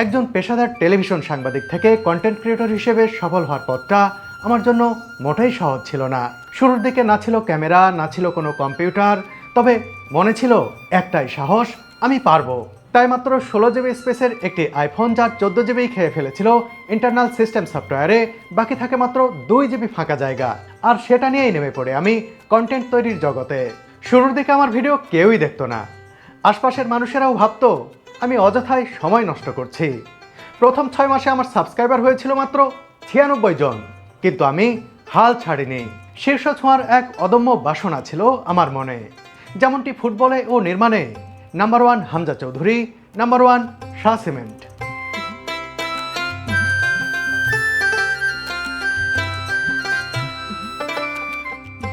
একজন পেশাদার টেলিভিশন সাংবাদিক থেকে কন্টেন্ট ক্রিয়েটর হিসেবে সফল হওয়ার পথটা আমার জন্য মোটেই সহজ ছিল না। শুরুর দিকে না ছিল ক্যামেরা, না ছিল কোনো কম্পিউটার, তবে মনে ছিল একটাই সাহস, আমি পারব। তাই মাত্র ষোলো জিবি স্পেসের একটি আইফোন যার চোদ্দ জিবি খেয়ে ফেলেছিল ইন্টারনাল সিস্টেম সফটওয়্যারে বাকি থাকে মাত্র দুই জিবি ফাঁকা জায়গা। আর সেটা নিয়েই নেমে পড়ে আমি কন্টেন্ট তৈরির জগতে। শুরুর দিকে আমার ভিডিও কেউই দেখতো না। আশপাশের মানুষেরাও ভাবতো আমি অযথায় সময় নষ্ট করছি। প্রথম ছয় মাসে আমার সাবস্ক্রাইবার হয়েছিল মাত্র ছিয়ানব্বই জন, কিন্তু আমি হাল ছাড়িনি। শীর্ষ ছোঁয়ার এক অদম্য বাসনা ছিল আমার মনে। যেমনটি ফুটবলে ও নির্মাণে। Number one Hamza Chowdhury, number one Shah cement.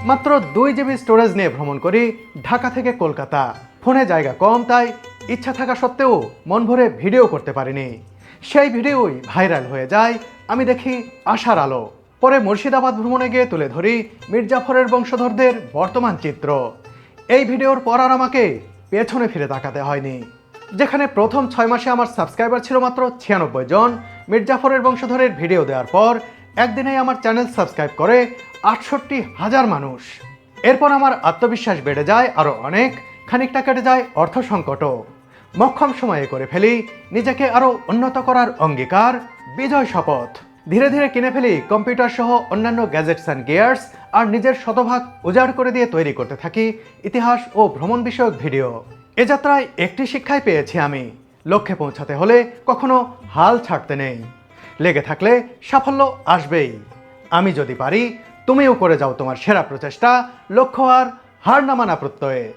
মাত্র দুই জিবি স্টোরেজ নিয়ে ভ্রমণ করি ঢাকা থেকে কলকাতা। ফোনে জায়গা কম, তাই ইচ্ছা থাকা সত্ত্বেও মন ভরে ভিডিও করতে পারিনি। সেই ভিডিওই ভাইরাল হয়ে যায়। আমি দেখি আশার আলো। পরে মুর্শিদাবাদ ভ্রমণে গিয়ে তুলে ধরি মির্জাফরের বংশধরদের বর্তমান চিত্র। এই ভিডিওর পর আর আমাকে পেছনে ফিরে তাকাতে হয়নি। যেখানে প্রথম ছয় মাসে আমার সাবস্ক্রাইবার ছিল মাত্র ছিয়ানব্বই জন। মির্জাফরের বংশধরের ভিডিও দেওয়ার পর একদিনেই আমার চ্যানেল সাবস্ক্রাইব করে আটষট্টি হাজার মানুষ। এরপর আমার আত্মবিশ্বাস বেড়ে যায় আরও অনেক। খানিকটা কেটে যায় অর্থ সংকটও। মক্ষম সময়ে করে ফেলি, নিজেকে আরও উন্নত করার অঙ্গীকার, বিজয় শপথ। ধীরে ধীরে কিনে ফেলি কম্পিউটার সহ অন্যান্য গ্যাজেটস অ্যান্ড গিয়ার্স আর নিজের শতভাগ উজাড় করে দিয়ে তৈরি করতে থাকি ইতিহাস ও ভ্রমণ বিষয়ক ভিডিও। এ যাত্রায় একটি শিক্ষাই পেয়েছি আমি, লক্ষ্যে পৌঁছাতে হলে কখনো হাল ছাড়তে নেই। লেগে থাকলে সাফল্য আসবেই। আমি যদি পারি, তুমিও করে যাও তোমার সেরা প্রচেষ্টা, লক্ষ্য আর হার নামানা প্রত্যয়ে।